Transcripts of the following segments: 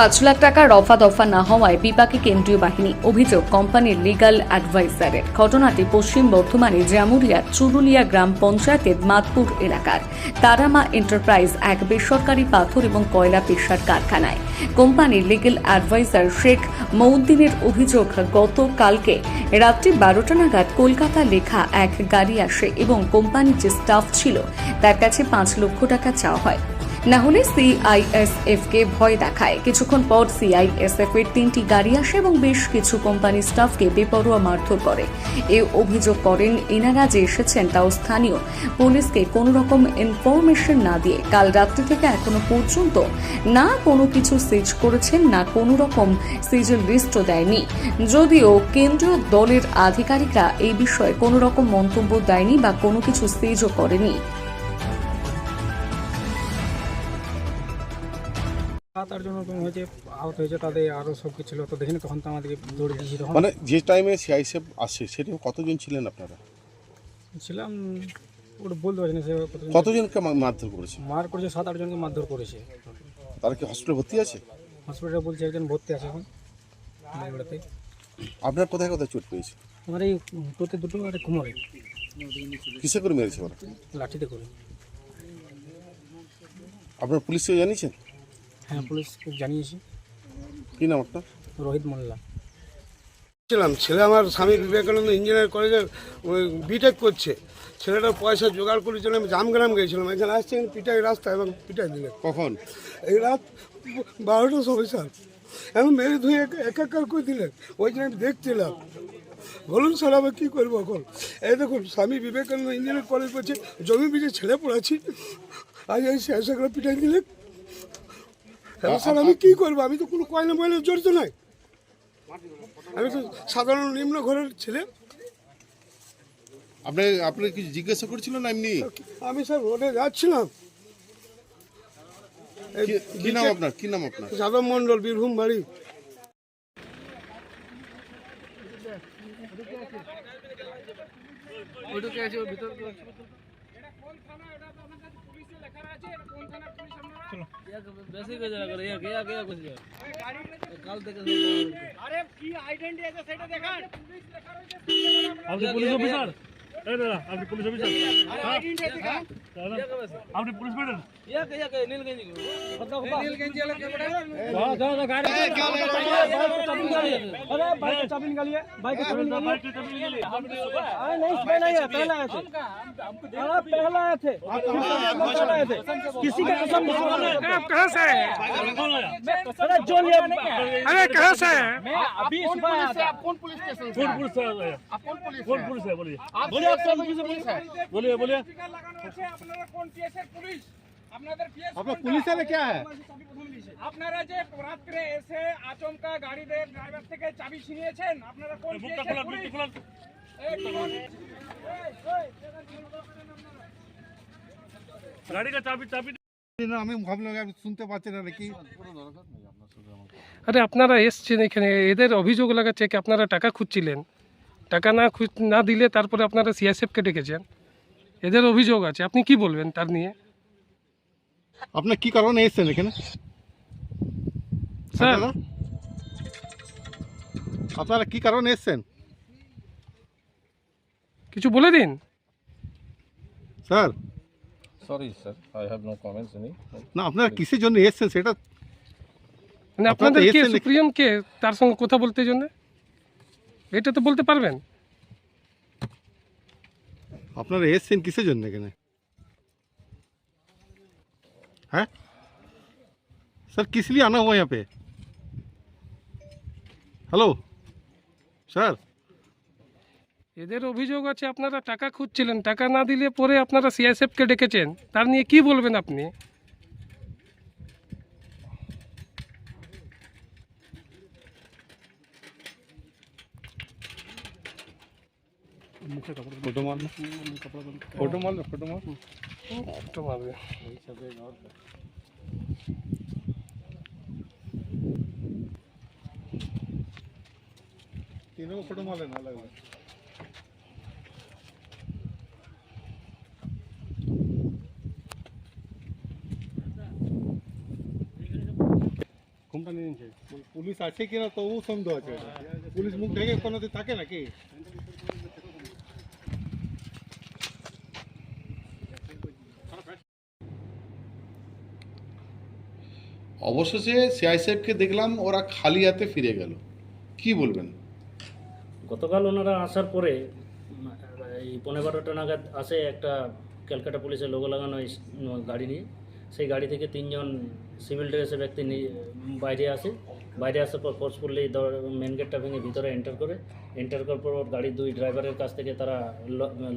পাঁচ লাখ টাকা রফা দফা না হওয়ায় বিপাকে কেন্দ্রীয় বাহিনী অভিযোগ কোম্পানির লিগ্যাল অ্যাডভাইজারের ঘটনাটি পশ্চিম বর্ধমানে জামুরিয়ার চুরুলিয়া গ্রাম পঞ্চায়েতের মাতপুর এলাকার। তারামা এন্টারপ্রাইজ এক বেসরকারি পাথর এবং কয়লা পেশার কারখানায়। কোম্পানির লিগ্যাল অ্যাডভাইজার শেখ মৌদ্দিনের অভিযোগ, গতকালকে রাত্রি বারোটা নাগাদ কলকাতা লেখা এক গাড়ি আসে এবং কোম্পানির যে স্টাফ ছিল, তার কাছে পাঁচ লক্ষ টাকা চাওয়া হয়। না হলে সিআইএসএফ কে ভয় দেখায়। কিছুক্ষণ পর সিআইএসএফ এর তিনটি গাড়ি আসে এবং বেশ কিছু কোম্পানির স্টাফকে বেপরোয়া মারধর করে। এ অভিযোগ করেন, এনারা যে এসেছেন তাও স্থানীয়। পুলিশকে কোনো রকম ইনফরমেশন না দিয়ে কাল রাত্রি থেকে এখনও পর্যন্ত না কোনো কিছু সিজ করেছেন, না কোনো রকম সিজল লিস্টও দেয়নি। যদিও কেন্দ্রীয় দলের আধিকারিকরা এই বিষয়ে কোনো রকম মন্তব্য দেয়নি বা কোনো কিছু সিজও করেনি। সাত আটজন ওরকম হয়েছে আহত হয়েছে তাদের আরও সব কিছু ছিল। তো দেখিনি তখন তো আমাদেরকে দৌড়ে দিয়েছি তখন মানে যে টাইমে সিআইএসএফ আসে সেটা কতজন ছিলেন আপনারা? ছিলাম ওটা বলতে পারছি না সে কতজন- কতজনকে মা- মারধর করেছে? মার করেছে সাত আটজনকে মারধর করেছে। তারা কি হসপিটালে ভর্তি আছে? হসপিটালে বলছে একজন ভর্তি আছে এখন আপনার কোথায় কোথায় চোট পেয়েছে? আমার এই টোতে দুটো আর কুমোরে। কিসে করে মেরেছে ওরা? লাঠিতে করে। আপনার পুলিশকে জানিয়েছেন? হ্যাঁ পুলিশ জানিয়েছি। কি নাম আপনার? রোহিত মোল্লা। ছিলাম। ছেলে আমার স্বামী বিবেকানন্দ ইঞ্জিনিয়ার কলেজে বিটেক করছে। ছেলেটার পয়সা জোগাড় করে জন্য আমি জামগ্রাম গিয়েছিলাম এখানে আসছেন পিটাই রাস্তা এবং পিটাই দিলে কখন? এই রাত বারোটা সময় স্যার। এখন মেরে ধুয়ে এক- এক একার করে দিলেন। ওই জন্য আমি দেখছিলাম। বলুন স্যার আমি কী করব এখন? এই দেখুন স্বামী বিবেকানন্দ ইঞ্জিনিয়ার কলেজ করছে। জমি বিজে ছেড়ে পড়াচ্ছি আজ এই শেষ করে পিটাই দিলেন। এখন স্যার আমি কী করব? আমি তো কোনো কয়লা ময়লা জড়িত নাই। আমি তো সাধারণ নিম্ন ঘরের ছেলে। আপনি আপনি কি জিজ্ঞাসা করছিলেন না এমনি? আমি স্যার রোডে যাচ্ছিলাম। এই কি- নাম আপনার? কি নাম আপনার? যাদব মন্ডল বীরভূম বাড়ি। আপনি পুলিশ অফিসার আপনি পুলিশ অফিসার पुलिस मैडम चाबी बाइक बाइक चाबी नहीं नहीं पहला थे पहला थे थे किसी कसम आप से हैं अरे जो अरे कहाँ से? हैं मैं अभी सुबह आप कौन पुलिस स्टेशन पुलिस से? कौन पुलिस कौन पुलिस है बोलिए बोलिए। आप कौन पुलिस है बोलिए बोलिए। আপনারা কোন পুলিশ? আপনাদের পুলিশের কি? আপনারা যে এসে আচমকা ড্রাইভার থেকে চাবি ছিনিয়েছেন আপনারা কোন চাবি চাবি আমি ভাবলাম আমি শুনতে পাচ্ছি না নাকি। আরে আপনারা এসছেন এখানে এদের অভিযোগ লাগাচ্ছে কি আপনারা টাকা খুঁজছিলেন। টাকা না না দিলে তারপরে আপনারা সিএসএফকে ডেকেছেন। এদের অভিযোগ আছে। আপনি কি বলবেন তার নিয়ে? আপনার কি কারণে এসেছেন এখানে? স্যার। আপনারা? কি কারণে এসেছেন? কিছু বলে দিন। Sir. Sorry sir I have no comments any. না আপনারা কিসের জন্য এসেছেন? সেটা মানে আপনারা আপনাদের কে? সুপ্রিম কে তার সঙ্গে কথা বলতে জন্য? এটা তো বলতে পারবেন। আপনারা এসেছেন কিসের জন্য এখানে হ্যাঁ सर किस लिए आना हुआ यहाँ पे हेलो सर এদের অভিযোগ আছে আপনারা টাকা খুঁজছিলেন টাকা না দিলে পরে আপনারা সিআইএসএফকে ডেকেছেন তার নিয়ে কি বলবেন আপনি फोटो मार फोटो मार फोटो मार একটু মারবে तीनों को फोटो मार लेना अलग अलग কোম্পানি নিয়েছে পুলিশ আছে কিনা তবু সন্দেহ আছে পুলিশ মুখ ঢেকে কোনোদিন থাকে নাকি অবশেষে সিআইসিএফকে দেখলাম ওরা খালি হাতে ফিরে গেল। কি বলবেন? গতকাল ওনারা আসার পরে, এই পনেরো বারোটা নাগাদ আসে একটা ক্যালকাটা পুলিশের লোগো লাগানো গাড়ি নিয়ে। সেই গাড়ি থেকে তিনজন সিভিল ড্রেসে ব্যক্তি বাইরে আসে। বাইরে আসার পর ফোর্সফুলি মেন গেটটা ভেঙে ভিতরে এন্টার করে। এন্টার করার পর গাড়ির দুই ড্রাইভারের কাছ থেকে তারা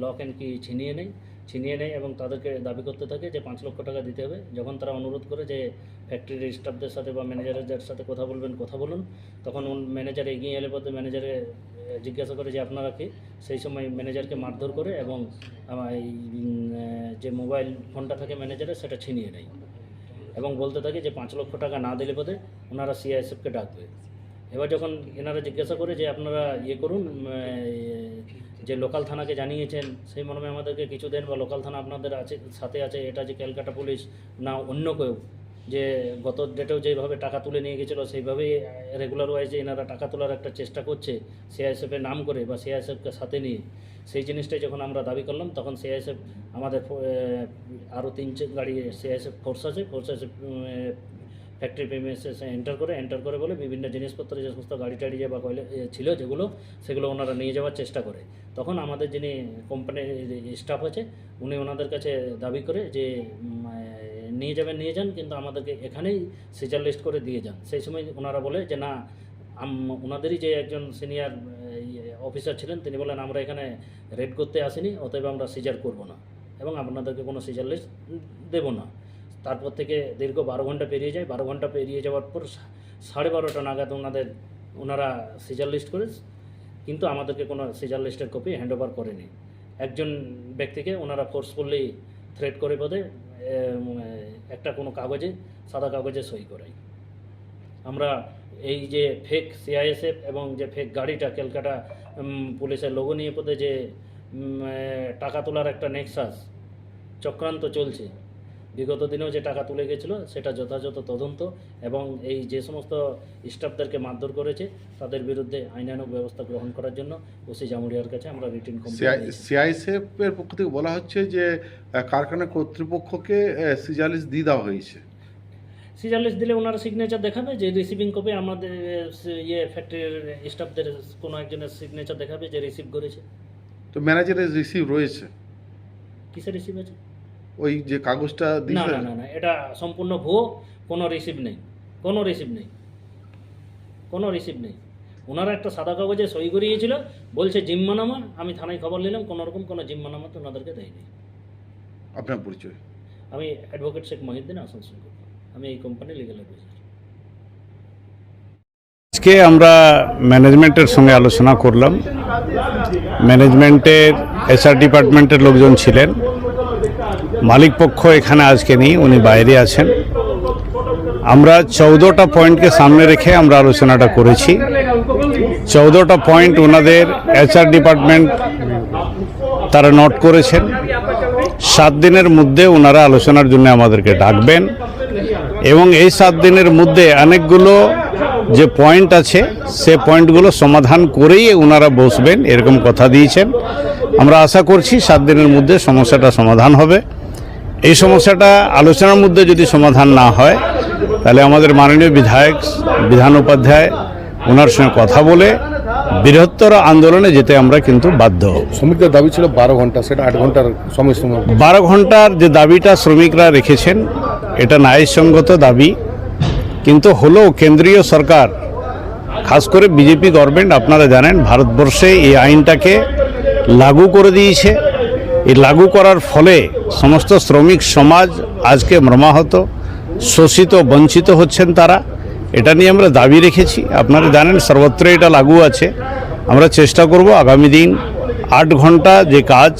লক অ্যান্ড কি ছিনিয়ে নেয়। ছিনিয়ে নেয় এবং তাদেরকে দাবি করতে থাকে যে পাঁচ লক্ষ টাকা দিতে হবে। যখন তারা অনুরোধ করে যে ফ্যাক্টরির স্টাফদের সাথে বা ম্যানেজারের সাথে কথা বলবেন, কথা বলুন, তখন ম্যানেজার এগিয়ে এলে পথে ম্যানেজারে জিজ্ঞাসা করে যে, আপনারা কি? সেই সময় ম্যানেজারকে মারধর করে এবং যে মোবাইল ফোনটা থাকে ম্যানেজারের সেটা ছিনিয়ে নেয়। এবং বলতে থাকে যে পাঁচ লক্ষ টাকা না দিলে পদে ওনারা সিআইএসএফকে ডাকবে। এবার যখন এনারা জিজ্ঞাসা করে যে আপনারা ইয়ে করুন যে লোকাল থানাকে জানিয়েছেন, সেই মর্মে আমাদেরকে কিছু দেন বা লোকাল থানা আপনাদের আছে, সাথে আছে, এটা যে ক্যালকাটা পুলিশ, না অন্য কেউ যে গত ডেটেও যেভাবে টাকা তুলে নিয়ে গেছিল, সেইভাবেই রেগুলার ওয়াইজে এনারা টাকা তোলার একটা চেষ্টা করছে সিআইএসএফের নাম করে বা সিআইএসএফকে সাথে নিয়ে। সেই জিনিসটাই যখন আমরা দাবি করলাম, তখন সিআইএসএফ আমাদের আরও তিন চে- গাড়ি সিআইএসএফ ফোর্স আছে ফোর্স আছে ফ্যাক্টরি প্রেমিসে এন্টার করে এন্টার করে বলে বিভিন্ন জিনিসপত্র যে সমস্ত গাড়ি টাড়ি বা কয়লে ছিল যেগুলো, সেগুলো ওনারা নিয়ে যাওয়ার চেষ্টা করে। তখন আমাদের যিনি কোম্পানির স্টাফ আছে, উনি ওনাদের কাছে দাবি করে যে নিয়ে যাবেন, নিয়ে যান, কিন্তু আমাদেরকে এখানেই সিজার লিস্ট করে দিয়ে যান। সেই সময় ওনারা বলে যে, না ওনাদেরই যে একজন সিনিয়র অফিসার ছিলেন, তিনি বলেন আমরা এখানে রেড করতে আসিনি, অতএব আমরা সিজার করব না। এবং আপনাদেরকে কোনো সিজার লিস্ট দেব না। তারপর থেকে দীর্ঘ বারো ঘণ্টা পেরিয়ে যায়। বারো ঘণ্টা পেরিয়ে যাওয়ার পর সাড়ে বারোটা নাগাদ ওনাদের, ওনারা সিজার লিস্ট করে, কিন্তু আমাদেরকে কোনো সিজার লিস্টের কপি হ্যান্ড ওভার করেনি। একজন ব্যক্তিকে ওনারা ফোর্সফুলি থ্রেট করে পদে একটা কোনো কাগজে, সাদা কাগজে সই করাই। আমরা এই যে ফেক সিআইএসএফ এবং যে ফেক গাড়িটা, ক্যালকাটা পুলিশের লোগো নিয়ে পদে যে টাকা তোলার একটা নেক্সাস চক্রান্ত চলছে বিগত দিনেও যে টাকা তুলে গেছিল সেটা যথাযথ তদন্ত এবং এই যে সমস্ত স্টাফদেরকে মারধর করেছে তাদের বিরুদ্ধে আইনানুগ ব্যবস্থা গ্রহণ করার জন্য ওসি জামুরিয়ার কাছে আমরা রিটিন সিআইএসএফ এর পক্ষ থেকে বলা হচ্ছে যে কারখানা কর্তৃপক্ষকে সিজালিস দিয়ে দেওয়া হয়েছে। সিজারলিস্ট দিলে ওনারা সিগনেচার দেখাবে যে রিসিভিং কপি আমাদের ইয়ে ফ্যাক্টরির স্টাফদের কোনো একজনের সিগনেচার দেখাবে যে রিসিভ করেছে। তো ম্যানেজারের রিসিভ রয়েছে। কিসে রিসিভ আছে ওই যে কাগজটা না না না না এটা সম্পূর্ণ ভুয়ো কোনো রিসিভ নেই কোনো রিসিভ নেই কোনো রিসিভ নেই। ওনারা একটা সাদা কাগজে সই করিয়েছিল বলছে জিম্মানামা আমি থানায় খবর নিলাম কোনো রকম কোনো জিম্মানামা তো ওনাদেরকে দেয়নি। আপনার পরিচয়? আমি অ্যাডভোকেট শেখ মহিউদ্দিন আসানসোল আমি এই কোম্পানি লিগাল অ্যাডভাইজার আজকে আমরা ম্যানেজমেন্টের সঙ্গে আলোচনা করলাম। ম্যানেজমেন্টের এসআর ডিপার্টমেন্টের লোকজন ছিলেন। মালিক পক্ষ এখানে আজকে নেই, উনি বাইরে আছেন। আমরা চৌদ্দটা পয়েন্টকে সামনে রেখে আমরা আলোচনাটা করেছি। চৌদ্দটা পয়েন্ট ওনাদের এচআর ডিপার্টমেন্ট তারা নোট করেছেন। সাত দিনের মধ্যে ওনারা আলোচনার জন্য আমাদেরকে ডাকবেন এবং এই সাত দিনের মধ্যে অনেকগুলো যে পয়েন্ট আছে, সে পয়েন্টগুলো সমাধান করেই ওনারা বসবেন, এরকম কথা দিয়েছেন। আমরা আশা করছি সাত দিনের মধ্যে সমস্যাটা সমাধান হবে। এই সমস্যাটা আলোচনার মধ্যে যদি সমাধান না হয় তাহলে আমাদের মাননীয় বিধায়ক বিধান উপাধ্যায় ওনার সঙ্গে কথা বলে বৃহত্তর আন্দোলনে যেতে আমরা কিন্তু বাধ্য হব। শ্রমিকদের দাবি ছিল বারো ঘণ্টা সেটা আট ঘণ্টার সময় সময়। বারো ঘণ্টার যে দাবিটা শ্রমিকরা রেখেছেন এটা ন্যায়সঙ্গত দাবি। কিন্তু হলো কেন্দ্রীয় সরকার খাস করে বিজেপি গভর্নমেন্ট আপনারা জানেন ভারতবর্ষে এই আইনটাকে লাগু করে দিয়েছে। এই লাগু করার ফলে সমস্ত শ্রমিক সমাজ আজকে মর্মাহত শোষিত বঞ্চিত হচ্ছেন তারা। এটা নিয়ে আমরা দাবি রেখেছি। আপনারা জানেন সর্বত্র এটা লাগু আছে। আমরা চেষ্টা করব আগামী দিন আট ঘণ্টা যে কাজ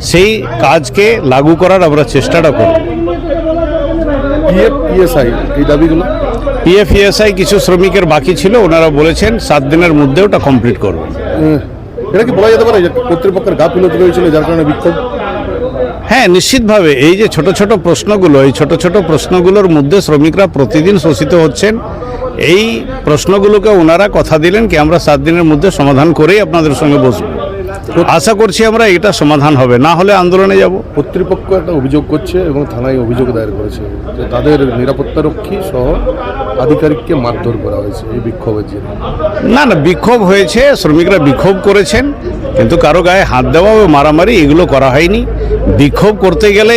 সেই কাজকে লাগু করার আমরা চেষ্টাটা করব। পিএফ ইএসআই কিছু শ্রমিকের বাকি ছিল। ওনারা বলেছেন সাত দিনের মধ্যে ওটা কমপ্লিট করবেন উম, এটা কি বলা যেতে পারে কর্তৃপক্ষের গাফিলতি রয়েছিল যার কারণে বিক্ষোভ। হ্যাঁ নিশ্চিতভাবে এই যে ছোট ছোট প্রশ্নগুলো, এই ছোট ছোট প্রশ্নগুলোর মধ্যে শ্রমিকরা প্রতিদিন শোষিত হচ্ছেন। এই প্রশ্নগুলোকে ওনারা কথা দিলেন কি আমরা সাত দিনের মধ্যে সমাধান করেই আপনাদের সঙ্গে বসবো। আশা করছি আমরা এটা সমাধান হবে না হলে আন্দোলনে যাব। কর্তৃপক্ষ একটা অভিযোগ করছে এবং থানায় অভিযোগ দায়ের করেছে যে তাদের নিরাপত্তারক্ষী সহ আধিকারিককে মারধর করা হয়েছে এই বিক্ষোভের জন্য না না বিক্ষোভ হয়েছে শ্রমিকরা বিক্ষোভ করেছেন কিন্তু কারও গায়ে হাত দেওয়া ও মারামারি এগুলো করা হয়নি। বিক্ষোভ করতে গেলে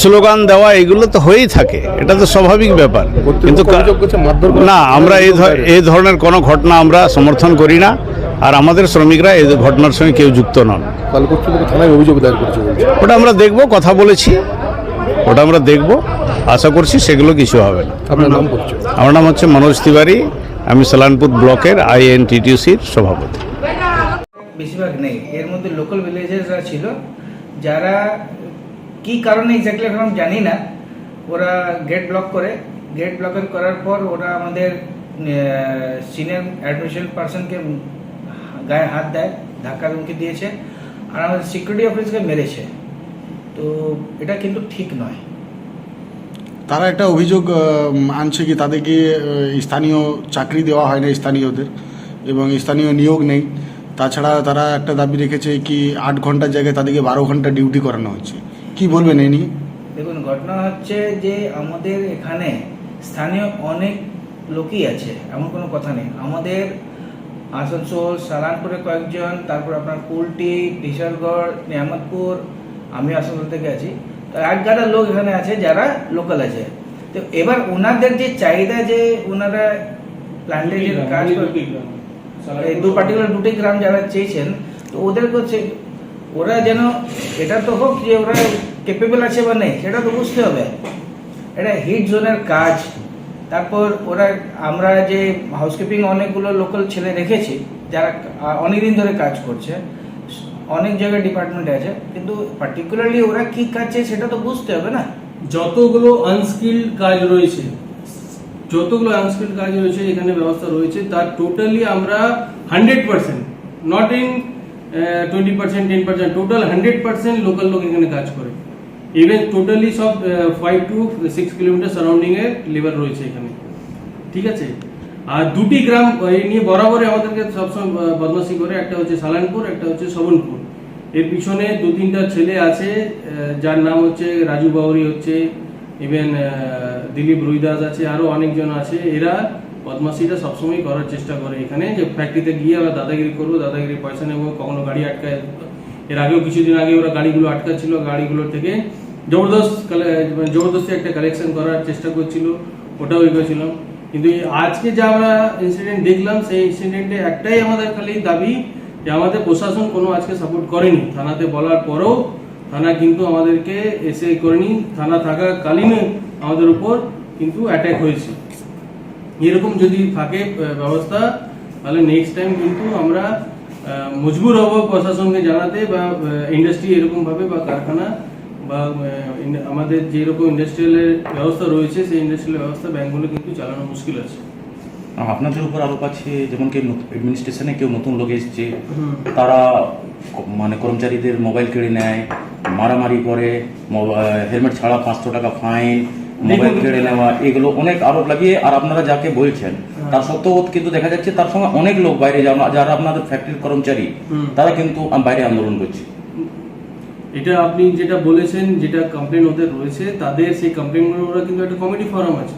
স্লোগান দেওয়া এগুলো তো হয়েই থাকে এটা তো স্বাভাবিক ব্যাপার। কিন্তু না আমরা এই ধরনের কোনো ঘটনা আমরা সমর্থন করি না। আর আমাদের শ্রমিকরা এই ঘটনার সঙ্গে কেউ যুক্ত নন। থানায় অভিযোগ দায়ের করেছে ওটা আমরা দেখব কথা বলেছি। ওটা আমরা দেখব। আশা করছি সেগুলো কিছু হবে না। আপনার নাম পরিচয় আমার নাম হচ্ছে মনোজ তিওয়ারি। আমি সালানপুর ব্লকের আইএনটিটিউসির সভাপতি। বেশিরভাগ নেই। এর মধ্যে লোকাল ভিলেজার্সরা ছিল। যারা কি কারণে এক্স্যাক্টলি এখন জানি না। ওরা গেট ব্লক করে। গেট ব্লকের করার পর ওরা আমাদের সিনিয়র অ্যাডমিশন পার্সনকে গায়ে হাত দেয় ধাক্কা ধুমকি দিয়েছে আর আমাদের সিকিউরিটি অফিসকে মেরেছে। তো এটা কিন্তু ঠিক নয়। তারা একটা অভিযোগ আনছে কি তাদেরকে স্থানীয় চাকরি দেওয়া হয় না স্থানীয়দের এবং স্থানীয় নিয়োগ নেই। তাছাড়া তারা একটা দাবি রেখেছে কি আট ঘণ্টার জায়গায় তাদেরকে বারো ঘণ্টা ডিউটি করানো হচ্ছে। কি বলবেন এ নিয়ে? দেখুন ঘটনা হচ্ছে যে আমাদের এখানে স্থানীয় অনেক লোকই আছে এমন কোনো কথা নেই। আমাদের আসানসোল সালানপুরে কয়েকজন তারপর আপনার কুলটি বিশালগড় নিয়ামতপুর আমি আসানসোল থেকে আছি। তো এক গাদা লোক এখানে আছে যারা লোকাল আছে। তো এবার ওনাদের যে চাহিদা যে ওনারা প্ল্যান্টেশন কাজ এই দু পার্টিকুলার দুটি গ্রাম যারা চেয়েছেন তো ওদের কাছে ওরা যেন এটা তো হোক যে ওরা কেপেবল আছে বা নেই সেটা তো বুঝতে হবে। এটা হিট জোনের কাজ। তারপর ওরা, আমরা যে হাউসকিপিং অনেকগুলো লোকাল ছেলে রেখেছি, যারা অনেকদিন ধরে কাজ করছে, অনেক জায়গায় ডিপার্টমেন্টে আছে, কিন্তু পার্টিকুলারলি ওরা কি কাজ সেটা তো বুঝতে হবে না। যতগুলো আনস্কিল্ড কাজ রয়েছে, যতগুলো আনস্কিল্ড কাজ রয়েছে, এখানে ব্যবস্থা রয়েছে, তার টোটালি আমরা hundred percent not in twenty percent ten percent total hundred percent local লোক এখানে কাজ করে। ইভেন টোটালি সব five to six kilometre surrounding A labour রয়েছে এখানে। ঠিক আছে? আর দুটি গ্রাম এই নিয়ে বরাবরই আমাদেরকে সবসময় আহ, বদমাশি করে একটা হচ্ছে সালানপুর একটা হচ্ছে সবনপুর এর পিছনে দু তিনটা ছেলে আছে যার নাম হচ্ছে রাজু বাউরি হচ্ছে ইভেন দিলীপ রুইদাস আছে আরও অনেকজন আছে। এরা বদমাশিটা সবসময় করার চেষ্টা করে এখানে যে ফ্যাক্টরিতে গিয়ে আমরা দাদাগিরি করব দাদাগিরি পয়সা নেব কখনো গাড়ি আটকায় এর আগেও কিছুদিন আগে ওরা গাড়িগুলো আটকাচ্ছিল গাড়িগুলোর থেকে জবরদস্ত মানে জবরদস্তি একটা কালেকশন করার চেষ্টা করছিল, ওটাও এগোছিলাম কিন্তু আজকে যা আমরা ইনসিডেন্ট দেখলাম, সেই ইনসিডেন্টে একটাই আমাদের খালি দাবি যে আমাদের প্রশাসন কোনো আজকে সাপোর্ট করেনি। থানাতে বলার পরেও থানা কিন্তু আমাদেরকে এসে করেনি। থানা থাকাকালীন আমাদের উপর কিন্তু অ্যাটাক হয়েছে। এরকম যদি থাকে ব্যবস্থা, তাহলে নেক্সট টাইম কিন্তু আমরা মজবুর হব প্রশাসনকে জানাতে বা ইন্ডাস্ট্রি এরকমভাবে বা কারখানা বা আমাদের যেরকম ইন্ডাস্ট্রিয়ালের ব্যবস্থা রয়েছে সেই ইন্ডাস্ট্রিয়াল ব্যবস্থা ব্যাংকগুলো কিন্তু চালানো মুশকিল আছে। আপনাদের উপর আরোপ আছে যেমন কি অ্যাডমিনিস্ট্রেশনে কেউ নতুন লোক এসছে তারা মানে কর্মচারীদের মোবাইল কেড়ে নেয় মারামারি করে হেলমেট ছাড়া পাঁচশো টাকা ফাইন মোবাইল কেড়ে নেওয়া এগুলো অনেক আরোপ লাগিয়ে আর আপনারা যাকে বলছেন তার সত্ত্বেও কিন্তু দেখা যাচ্ছে তার সঙ্গে অনেক লোক বাইরে যারা আপনাদের ফ্যাক্টরির কর্মচারী তারা কিন্তু বাইরে আন্দোলন করছে। এটা আপনি যেটা বলেছেন, যেটা কমপ্লেন ওদের রয়েছে, তাদের সেই কমপ্লেনগুলো ওরা কিন্তু একটা কমিটি ফোরাম আছে।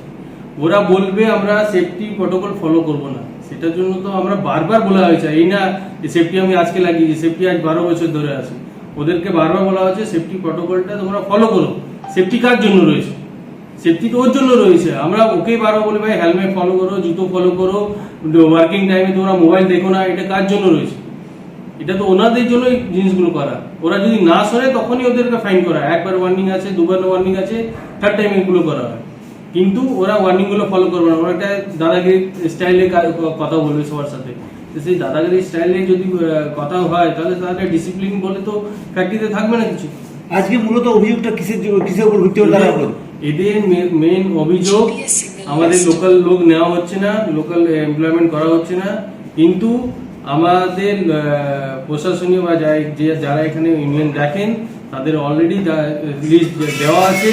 ওরা বলবে, আমরা সেফটি প্রোটোকল ফলো করব না। সেটার জন্য তো আমরা বারবার বলা হয়েছে, এই না যে সেফটি আমি আজকে লাগিয়েছি সেফটি আজ বারো বছর ধরে আছে। ওদেরকে বারবার বলা হচ্ছে সেফটি প্রোটোকলটা তোমরা ফলো করো। সেফটি কার জন্য রয়েছে? সেফটি তো ওর জন্য রয়েছে। আমরা ওকে বারবার বলি, ভাই হেলমেট ফলো করো, জুতো ফলো করো ওয়ার্কিং টাইমে তোমরা মোবাইল দেখো না, এটা কার জন্য রয়েছে? এটা তো ওনাদের জন্য এই জিনিসগুলো করা। ওরা যদি না শোনে তখনই ওদেরকে ফাইন করা। একবার ওয়ার্নিং আছে দুবার ওয়ার্নিং আছে থার্ড টাইম এগুলো করা হয়। কিন্তু ওরা ওয়ার্নিংগুলো ফলো করবে না। ওরা একটা দাদাগিরি স্টাইলে কথা বলবে সবার সাথে। তো সেই দাদাগিরি স্টাইলে যদি কথা হয় তাহলে তাদের ডিসিপ্লিন বলে তো ফ্যাক্টরিতে থাকবে না কিছু। আজকে মূলত অভিযোগটা কিসের কিসের উপর ভিত্তি করে এদের মেন অভিযোগ আমাদের লোকাল লোক নেওয়া হচ্ছে না লোকাল এমপ্লয়মেন্ট করা হচ্ছে না। কিন্তু আমাদের আহ, প্রশাসনীয় বা যাই- যে যারা এখানে ইউনিয়ন দেখেন তাদের অলরেডি লিস্ট দেওয়া আছে।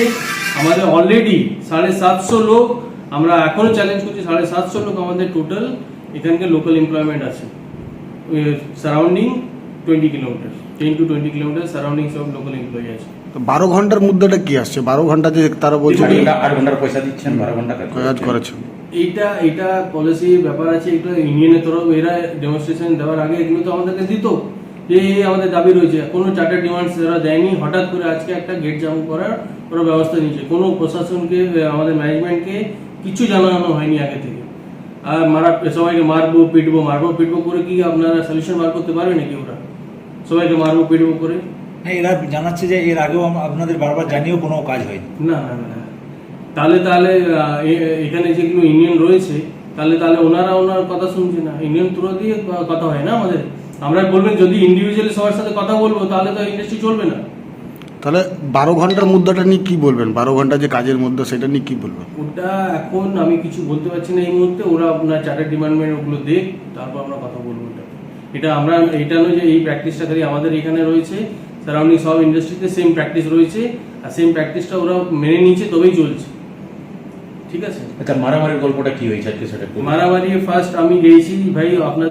আমাদের অলরেডি সাড়ে সাতশো লোক আমরা এখনও চ্যালেঞ্জ করছি সাড়ে সাতশো লোক আমাদের টোটাল এখানকার লোকাল এমপ্লয়মেন্ট আছে। Surrounding twenty kilometre ten to twenty kilometre surrounding সব লোকাল এমপ্লয়ি আছে। তো বারো ঘণ্টার মুদ্রাটা কি আসছে? বারো ঘণ্টা যে তারা বলছে আট ঘণ্টার পয়সা দিচ্ছেন বারো ঘণ্টা কাজ কাজ এইটা এটা পলিসি ব্যাপার আছে এটা ইউনিয়নের তরফ এরা ডেমনস্ট্রেশন দেওয়ার আগে এগুলো তো আমাদেরকে দিত। যে এই আমাদের দাবি রয়েছে কোনো চার্টার ডিমান্ডস এরা দেয়নি। হঠাৎ করে আজকে একটা গেট জাম করার ওরা ব্যবস্থা নিয়েছে। কোনো প্রশাসনকে আমাদের ম্যানেজমেন্টকে কিছু জানানো হয়নি আগে থেকে। আর মারা সবাইকে মারবো পিটবো মারবো পিটবো করে কি আপনারা সলিউশন বার করতে পারবে নাকি ওরা? সবাইকে মারবো পিটবো করে? না এরা জানাচ্ছে যে এর আগেও আপনাদের বারবার জানিয়েও কোনো কাজ হয়নি। না না না। তাহলে তাহলে এখানে যেগুলো ইউনিয়ন রয়েছে তাহলে তাহলে ওনারা ওনার কথা শুনছে না। ইউনিয়ন থ্রু দিয়ে কথা হয় না আমাদের? আমরা বলবেন যদি ইন্ডিভিজুয়ালি সবার সাথে কথা বলব তাহলে তো ইন্ডাস্ট্রি চলবে না। তাহলে বারো ঘণ্টার মুদ্রাটা নিয়ে কি বলবেন? বারো ঘণ্টা যে কাজের মধ্যে সেটা নিয়ে কি বলবেন? ওটা এখন আমি কিছু বলতে পারছি না এই মুহূর্তে। ওরা আপনার চার্টার ডিপার্টমেন্ট ওগুলো দেখ তারপর আমরা কথা বলব এটা এটা আমরা এটা নয় যে এই প্র্যাকটিসটা খালি আমাদের এখানে রয়েছে। সারাউন্ডিং সব ইন্ডাস্ট্রিতে সেম প্র্যাকটিস রয়েছে। আর সেম প্র্যাকটিসটা ওরা মেনে নিচ্ছে তবেই চলছে। ঠিক আছে? আচ্ছা মারামারির গল্পটা কি হয়েছে আজকে সেটা মারামারি ফার্স্ট আমি গেছি ভাই আপনার